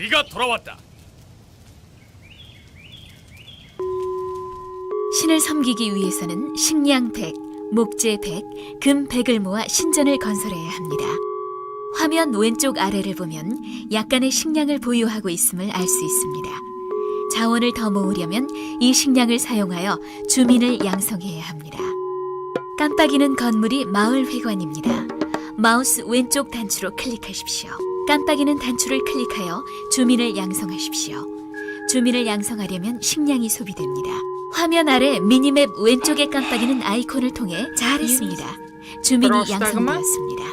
비가 돌아왔다. 신을 섬기기 위해서는 식량 100, 목재 100, 금 100을 모아 신전을 건설해야 합니다. 화면 왼쪽 아래를 보면 약간의 식량을 보유하고 있음을 알 수 있습니다. 자원을 더 모으려면 이 식량을 사용하여 주민을 양성해야 합니다. 깜빡이는 건물이 마을 회관입니다. 마우스 왼쪽 단추로 클릭하십시오. 깜빡이는 단추를 클릭하여 주민을 양성하십시오. 주민을 양성하려면 식량이 소비됩니다. 화면 아래 미니맵 왼쪽에 깜빡이는 아이콘을 통해 잘했습니다. 주민이 양성되었습니다.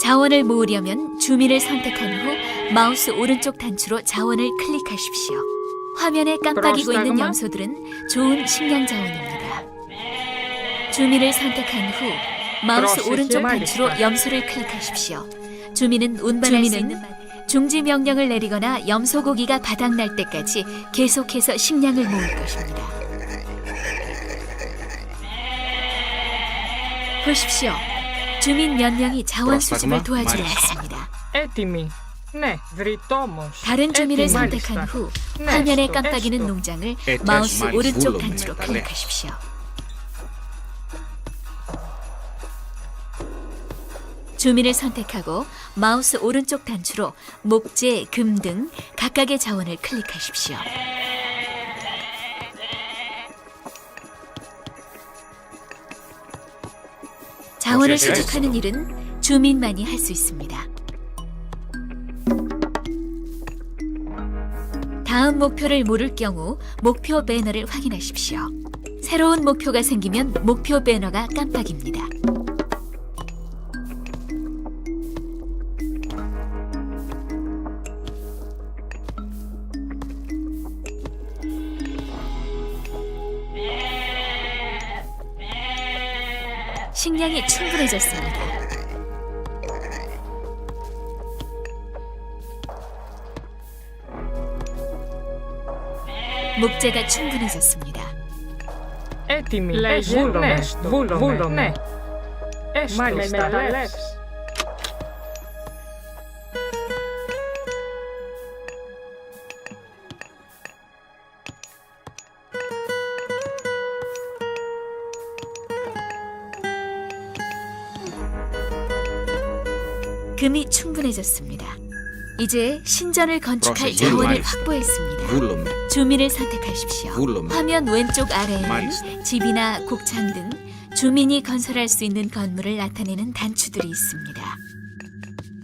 자원을 모으려면 주민을 선택한 후 마우스 오른쪽 단추로 자원을 클릭하십시오. 화면에 깜빡이고 있는 염소들은 좋은 식량 자원입니다. 주민을 선택한 후 마우스 오른쪽 단추로 염소를 클릭하십시오. 주민은 운반할 주민은 수 있는 중지 명령을 내리거나 염소고기가 바닥날 때까지 계속해서 식량을 모을 네, 것입니다. 보십시오. 주민 몇 명이 자원 수집을 도와주려 했습니다. 다른 주민을 선택한 후 화면에 깜빡이는 농장을 마우스 오른쪽 단추로 클릭하십시오. 주민을 선택하고 마우스 오른쪽 단추로 목재, 금 등 각각의 자원을 클릭하십시오. 자원을. 수집하는 일은 주민만이 할 수 있습니다. 다음 목표를 모를 경우 목표 배너를 확인하십시오. 새로운 목표가 생기면 목표 배너가 깜빡입니다. 식량이 충분해졌습니다. 목재가 충분해졌습니다. Έτοιμοι. Λέγε, Βούλομαι. ναι, Βούλομαι. βούλομαι. Ναι. Έστω. Μάλιστα. μεταλλεύσεις. 금이 충분해졌습니다. 이제 신전을 건축할 프로세스 자원을 마이스터. 확보했습니다. Βούλομαι. 주민을 선택하십시오. Βούλομαι. 화면 왼쪽 아래에는 마이스터. 집이나 곡창 등 주민이 건설할 수 있는 건물을 나타내는 단추들이 있습니다.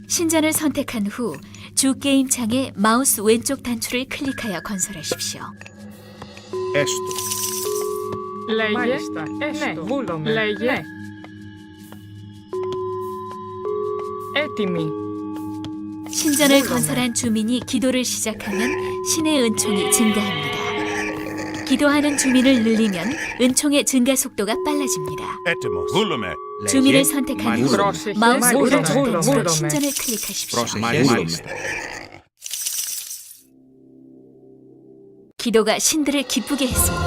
신전을 선택한 후 주 게임 창에 마우스 왼쪽 단추를 클릭하여 건설하십시오. Έστω. Λέγε, Μάλιστα. ναι, Έστω. βούλομαι. Λέγε. Ναι. 엘티미 신전을 건설한 주민이 기도를 시작하면 신의 은총이 증가합니다. 기도하는 주민을 늘리면 은총의 증가 속도가 빨라집니다. 주민을 선택한 후 마우스 오른쪽 마이크로시. 신전을 클릭하십시오. 기도가 신들을 기쁘게 했습니다.